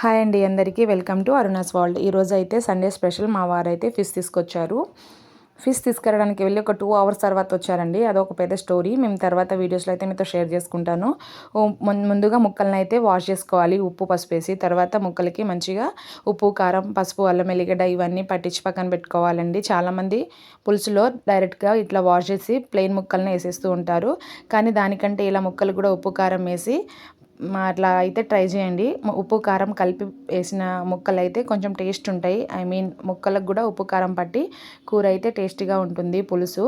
Hi అండి అందరికీ. Welcome to Aruna's world. ఈరోజు అయితే సండే స్పెషల్. మా వారైతే ఫిష్ తీసుకొచ్చారు. ఫిష్ తీసుకురావడానికి వెళ్ళి ఒక టూ అవర్స్ తర్వాత వచ్చారండి. అదొక పెద్ద స్టోరీ. మేము తర్వాత వీడియోస్లో అయితే మీతో షేర్ చేసుకుంటాను. ముందుగా ముక్కలను అయితే వాష్ చేసుకోవాలి. ఉప్పు పసుపు వేసి తర్వాత ముక్కలకి మంచిగా ఉప్పు కారం పసుపు అల్లం ఎల్లిగడ్డ ఇవన్నీ పట్టించి పక్కన పెట్టుకోవాలండి. చాలామంది పులుసులో డైరెక్ట్గా ఇట్లా వాష్ చేసి ప్లెయిన్ ముక్కలను వేసేస్తూ ఉంటారు. కానీ దానికంటే ఇలా ముక్కలు కూడా ఉప్పు కారం వేసి అట్లా అయితే ట్రై చేయండి. ఉప్పు కారం కలిపి వేసిన ముక్కలు అయితే కొంచెం టేస్ట్ ఉంటాయి. ఐ మీన్ ముక్కలకు కూడా ఉప్పు కారం పట్టి కూర అయితే టేస్టీగా ఉంటుంది పులుసు.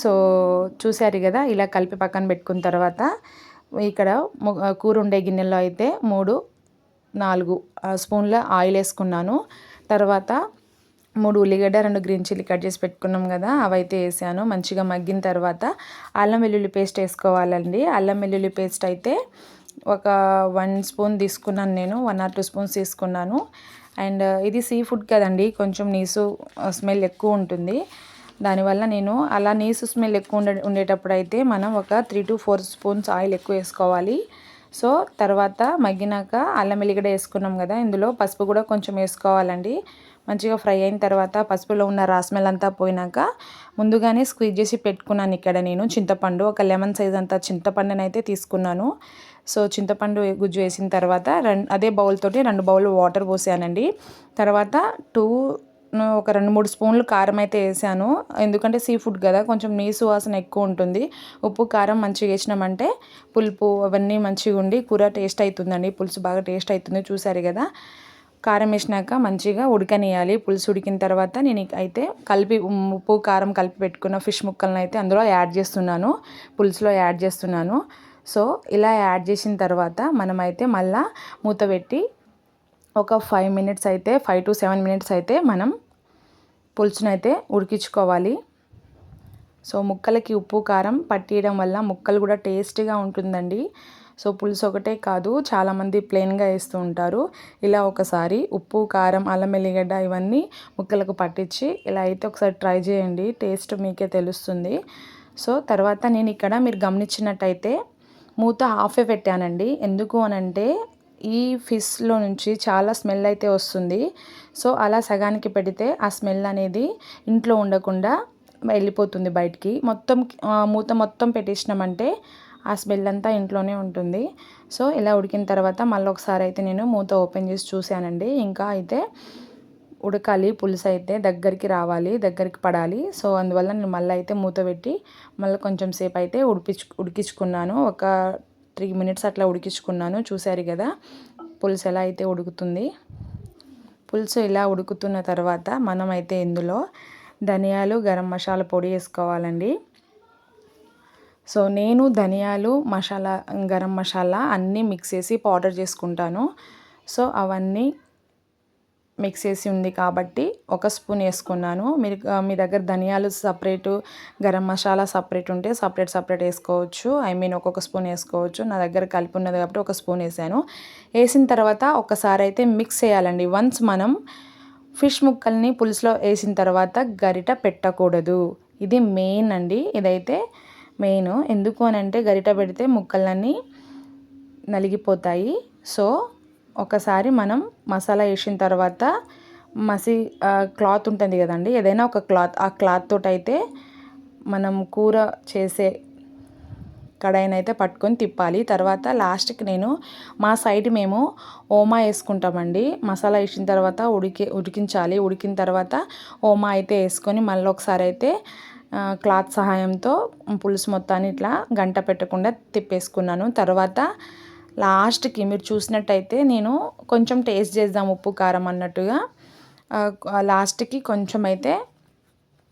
సో చూశారు కదా ఇలా కలిపి పక్కన పెట్టుకున్న తర్వాత ఇక్కడ కూర ఉండే గిన్నెలో అయితే మూడు నాలుగు స్పూన్ల ఆయిల్ వేసుకున్నాను. తర్వాత మూడు ఉల్లిగడ్డ రెండు గ్రీన్ చిల్లీ కట్ చేసి పెట్టుకున్నాం కదా అవైతే వేసాను. మంచిగా మగ్గిన తర్వాత అల్లం వెల్లుల్లి పేస్ట్ వేసుకోవాలండి. అల్లం వెల్లుల్లి పేస్ట్ అయితే ఒక వన్ స్పూన్ తీసుకున్నాను నేను వన్ ఆర్ టూ స్పూన్స్ తీసుకున్నాను. అండ్ ఇది సీ ఫుడ్ కదండి కొంచెం నీసు స్మెల్ ఎక్కువ ఉంటుంది. దానివల్ల నేను అలా నీసు స్మెల్ ఎక్కువ ఉండే ఉండేటప్పుడు అయితే మనం ఒక three to four spoons oil ఎక్కువ వేసుకోవాలి. సో తర్వాత మగ్గినాక అల్లం వెల్లిగడ్డ వేసుకున్నాం కదా ఇందులో పసుపు కూడా కొంచెం వేసుకోవాలండి. మంచిగా ఫ్రై అయిన తర్వాత పసుపులో ఉన్న రాస్మెల్ అంతా పోయినాక ముందుగానే స్క్వీజ్ చేసి పెట్టుకున్నాను ఇక్కడ నేను చింతపండు. ఒక లెమన్ సైజ్ అంతా చింతపండునైతే తీసుకున్నాను. సో చింతపండు గుజ్జు వేసిన తర్వాత రెండు అదే బౌల్తోటి రెండు బౌల్ వాటర్ పోసానండి. తర్వాత టూ ఒక రెండు మూడు స్పూన్లు కారం అయితే వేసాను. ఎందుకంటే సీ ఫుడ్ కదా కొంచెం నీ సువాసన ఎక్కువ ఉంటుంది. ఉప్పు కారం మంచిగా వేసినామంటే పులుపు అవన్నీ మంచిగా ఉండి కూర టేస్ట్ అవుతుందండి పులుసు బాగా టేస్ట్ అవుతుంది చూసారు కదా. కారం వేసినాక మంచిగా ఉడకనియాలి పులుసు ఉడికిన తర్వాత నేను అయితే కలిపి ఉప్పు కారం కలిపి పెట్టుకున్న ఫిష్ ముక్కలను అయితే అందులో యాడ్ చేస్తున్నాను. పులుసులో యాడ్ చేస్తున్నాను. సో ఇలా యాడ్ చేసిన తర్వాత మనమైతే మళ్ళా మూత పెట్టి ఒక ఫైవ్ మినిట్స్ అయితే ఫైవ్ టు సెవెన్ మినిట్స్ అయితే మనం పులుసునైతే ఉడికించుకోవాలి. సో ముక్కలకి ఉప్పు కారం పట్టియడం వల్ల ముక్కలు కూడా టేస్టీగా ఉంటుందండి. సో పులుసు ఒకటే కాదు చాలామంది ప్లెయిన్గా వేస్తూ ఉంటారు. ఇలా ఒకసారి ఉప్పు కారం అల్లం ఎల్లిగడ్డ ఇవన్నీ ముక్కలకు పట్టించి ఇలా అయితే ఒకసారి ట్రై చేయండి. టేస్ట్ మీకే తెలుస్తుంది. సో తర్వాత నేను ఇక్కడ మీరు గమనించినట్టయితే మూత హాఫే పెట్టానండి. ఎందుకు అనంటే ఈ ఫిష్లో నుంచి చాలా స్మెల్ అయితే వస్తుంది. సో అలా సగానికి పెడితే ఆ స్మెల్ అనేది ఇంట్లో ఉండకుండా వెళ్ళిపోతుంది బయటికి. మొత్తం మూత మొత్తం పెట్టేసినామంటే ఆ స్మెల్ అంతా ఇంట్లోనే ఉంటుంది. సో ఇలా ఉడికిన తర్వాత మళ్ళీ ఒకసారి అయితే నేను మూత ఓపెన్ చేసి చూశానండి. ఇంకా అయితే ఉడకాలి పులుసు అయితే దగ్గరికి రావాలి దగ్గరికి పడాలి. సో అందువల్ల నేను మళ్ళీ అయితే మూత పెట్టి మళ్ళీ కొంచెం సేపు అయితే ఉడిపించు ఉడికించుకున్నాను. ఒక త్రీ మినిట్స్ అట్లా ఉడికించుకున్నాను. చూశారు కదా పులుసు ఎలా అయితే ఉడుకుతుంది. పులుసు ఇలా ఉడుకుతున్న తర్వాత మనం అయితే ఇందులో ధనియాలు గరం మసాలా పొడి వేసుకోవాలండి. సో నేను ధనియాలు మసాలా గరం మసాలా అన్నీ మిక్స్ చేసి పౌడర్ చేసుకుంటాను. సో అవన్నీ మిక్స్ చేసి ఉంది కాబట్టి ఒక స్పూన్ వేసుకున్నాను. మీరు మీ దగ్గర ధనియాలు సపరేటు గరం మసాలా సపరేట్ ఉంటే సపరేట్ సపరేట్ వేసుకోవచ్చు. ఐ మీన్ ఒక్కొక్క స్పూన్ వేసుకోవచ్చు. నా దగ్గర కలిపి ఉన్నది కాబట్టి ఒక స్పూన్ వేసాను. వేసిన తర్వాత ఒకసారి అయితే మిక్స్ చేయాలండి. వన్స్ మనం ఫిష్ ముక్కల్ని పులుసులో వేసిన తర్వాత గరిట పెట్టకూడదు. ఇది మెయిన్ అండి. ఇదైతే మెయిన్. ఎందుకు అని అంటే గరిట పెడితే ముక్కలన్నీ నలిగిపోతాయి. సో ఒకసారి మనం మసాలా వేసిన తర్వాత మసి క్లాత్ ఉంటుంది కదండి ఏదైనా ఒక క్లాత్ ఆ క్లాత్ తోటి అయితే మనం కూర చేసే కడాయిని అయితే పట్టుకొని తిప్పాలి. తర్వాత లాస్ట్కి నేను మా సైడ్ మేము ఓమా వేసుకుంటామండి. మసాలా వేసిన తర్వాత ఉడికి ఉడికించాలి. ఉడికిన తర్వాత ఓమా అయితే వేసుకొని మళ్ళీ ఒకసారి అయితే క్లాత్ సహాయంతో పులుసు మొత్తాన్ని ఇట్లా గంట పెట్టకుండా తిప్పేసుకున్నాను. తర్వాత లాస్ట్కి మీరు చూసినట్టయితే నేను కొంచెం టేస్ట్ చేద్దాం ఉప్పు కారం అన్నట్టుగా లాస్ట్కి కొంచెం అయితే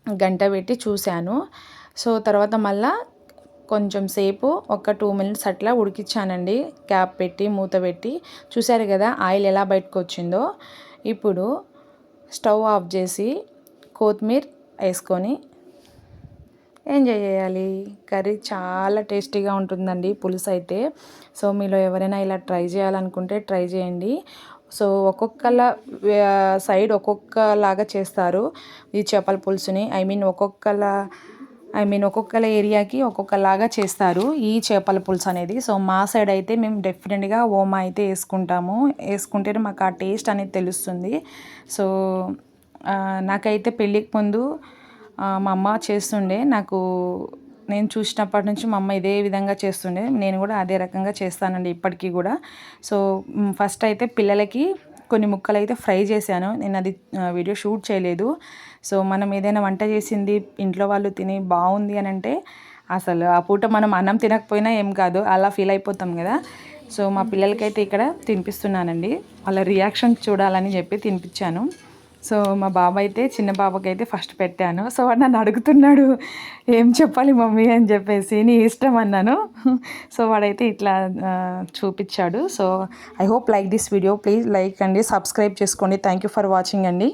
గంట పెట్టి చూశాను. సో తర్వాత మళ్ళా కొంచెం సేపు ఒక టూ మినిట్స్ అట్లా ఉడికించానండి క్యాప్ పెట్టి మూత పెట్టి. చూశారు కదా ఆయిల్ ఎలా బయటకు వచ్చిందో ఇప్పుడు స్టవ్ ఆఫ్ చేసి కొత్తిమీర వేసుకొని ఎంజాయ్ చేయాలి. కర్రీ చాలా టేస్టీగా ఉంటుందండి పులుసు అయితే. సో మీలో ఎవరైనా ఇలా ట్రై చేయాలనుకుంటే ట్రై చేయండి. సో ఒక్కొక్కల సైడ్ ఒక్కొక్కలాగా చేస్తారు ఈ చేపల పులుసుని. ఐ మీన్ ఒక్కొక్కల ఐ మీన్ ఒక్కొక్కల ఏరియాకి ఒక్కొక్కలాగా చేస్తారు ఈ చేపల పులుసు అనేది. సో మా సైడ్ అయితే మేము డెఫినెట్గా ఓమా అయితే వేసుకుంటాము. వేసుకుంటేనే మాకు ఆ టేస్ట్ అనేది తెలుస్తుంది. సో నాకైతే పెళ్ళికి ముందు మా అమ్మ చేస్తుండే. నాకు నేను చూసినప్పటి నుంచి మా అమ్మ ఇదే విధంగా చేస్తుండే. నేను కూడా అదే రకంగా చేస్తానండి ఇప్పటికీ కూడా. సో ఫస్ట్ అయితే పిల్లలకి కొన్ని ముక్కలు అయితే ఫ్రై చేశాను. నేను అది వీడియో షూట్ చేయలేదు. సో మనం ఏదైనా వంట చేసింది ఇంట్లో వాళ్ళు తిని బాగుంది అని అంటే అసలు ఆ పూట మనం అన్నం తినకపోయినా ఏం కాదు అలా ఫీల్ అయిపోతాం కదా. సో మా పిల్లలకైతే ఇక్కడ తినిపిస్తున్నానండి. వాళ్ళ రియాక్షన్ చూడాలని చెప్పి తినిపించాను. సో మా బాబు అయితే చిన్న బాబుకి అయితే ఫస్ట్ పెట్టాను. సో వాడు నన్ను అడుగుతున్నాడు ఏం చెప్పాలి మమ్మీ? అని చెప్పేసి నీ ఇష్టం అన్నాను. సో వాడైతే ఇట్లా చూపించాడు. So I hope like this video please like అండి సబ్స్క్రైబ్ చేసుకోండి. థ్యాంక్ యూ ఫర్ వాచింగ్ అండి.